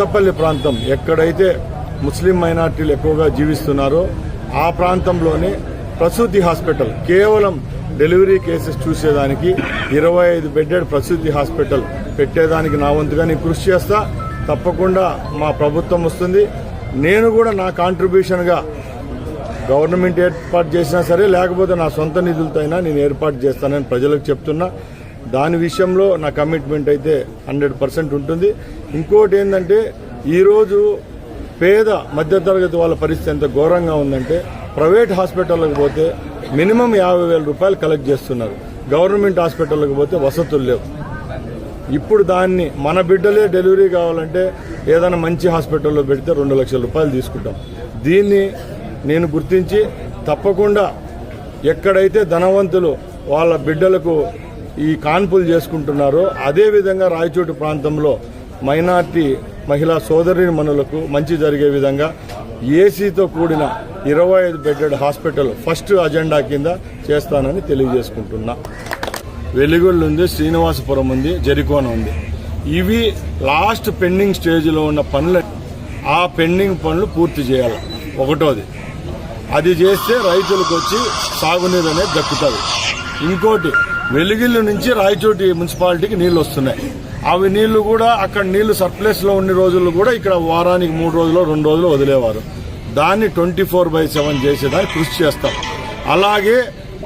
కొత్తపల్లి ప్రాంతం ఎక్కడైతే ముస్లిం మైనార్టీలు ఎక్కువగా జీవిస్తున్నారో ఆ ప్రాంతంలోనే ప్రసూతి హాస్పిటల్ కేవలం డెలివరీ కేసెస్ చూసేదానికి ఇరవై ఐదు బెడ్డెడ్ ప్రసూతి హాస్పిటల్ పెట్టేదానికి నా వంతుగా నేను కృషి చేస్తా. తప్పకుండా మా ప్రభుత్వం వస్తుంది. నేను కూడా నా కాంట్రిబ్యూషన్గా గవర్నమెంట్ ఏర్పాటు చేసినా సరే లేకపోతే నా సొంత నిధులతో అయినా నేను ఏర్పాటు చేస్తానని ప్రజలకు చెప్తున్నా. దాని విషయంలో నా కమిట్మెంట్ అయితే హండ్రెడ్ పర్సెంట్ ఉంటుంది. ఇంకోటి ఏంటంటే ఈరోజు పేద మధ్యతరగతి వాళ్ళ పరిస్థితి ఎంత ఘోరంగా ఉందంటే ప్రైవేట్ హాస్పిటల్కి పోతే మినిమం యాభై వేల రూపాయలు కలెక్ట్ చేస్తున్నారు. గవర్నమెంట్ హాస్పిటల్కి పోతే వసతులు లేవు. ఇప్పుడు దాన్ని మన బిడ్డలే డెలివరీ కావాలంటే ఏదైనా మంచి హాస్పిటల్లో పెడితే రెండు లక్షల రూపాయలు తీసుకుంటాం. దీన్ని నేను గుర్తించి తప్పకుండా ఎక్కడైతే ధనవంతులు వాళ్ళ బిడ్డలకు ఈ కాన్పులు చేసుకుంటున్నారో అదేవిధంగా రాయచోటు ప్రాంతంలో మైనార్టీ మహిళా సోదరి మనులకు మంచి జరిగే విధంగా ఏసీతో కూడిన ఇరవై ఐదు బెడ్డెడ్ హాస్పిటల్ ఫస్ట్ అజెండా కింద చేస్తానని తెలియజేసుకుంటున్నా. వెలుగుళ్ళు ఉంది శ్రీనివాసపురం ఉంది జరికోన ఉంది. ఇవి లాస్ట్ పెండింగ్ స్టేజ్లో ఉన్న పనులు ఆ పెండింగ్ పనులు పూర్తి చేయాలి. ఒకటోది అది చేస్తే రైతులకు వచ్చి సాగునీరు అనేది దక్కుతుంది. ఇంకోటి వెలిగిల్లు నుంచి రాయచోటి మున్సిపాలిటీకి నీళ్ళు వస్తున్నాయి. అవి నీళ్ళు కూడా అక్కడ నీళ్ళు సర్ప్లస్లో ఉన్న రోజులు కూడా ఇక్కడ వారానికి మూడు రోజులు రెండు రోజులు వదిలేవారు. దాన్ని ట్వంటీ ఫోర్ బై సెవెన్ చేసేదానికి కృషి చేస్తాం. అలాగే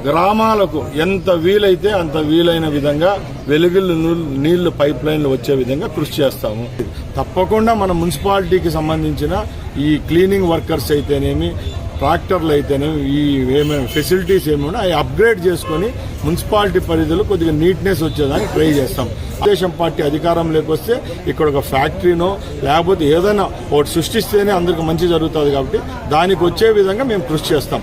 గ్రామాలకు ఎంత వీలైతే అంత వీలైన విధంగా వెలుగులు నీళ్ళు పైప్ లైన్లు వచ్చే విధంగా కృషి చేస్తాము. తప్పకుండా మన మున్సిపాలిటీకి సంబంధించిన ఈ క్లీనింగ్ వర్కర్స్ అయితేనేమి ట్రాక్టర్లు అయితేనేమి ఈ ఏమేమి ఫెసిలిటీస్ ఏమైనా అవి అప్గ్రేడ్ చేసుకొని మున్సిపాలిటీ పరిధిలో కొద్దిగా నీట్నెస్ వచ్చేదానికి ట్రై చేస్తాం. తెలుగుదేశం పార్టీ అధికారంలోకి వస్తే ఇక్కడ ఒక ఫ్యాక్టరీనో లేకపోతే ఏదైనా ఒకటి సృష్టిస్తేనే అందరికి మంచి జరుగుతుంది కాబట్టి దానికి వచ్చే విధంగా మేము కృషి చేస్తాం.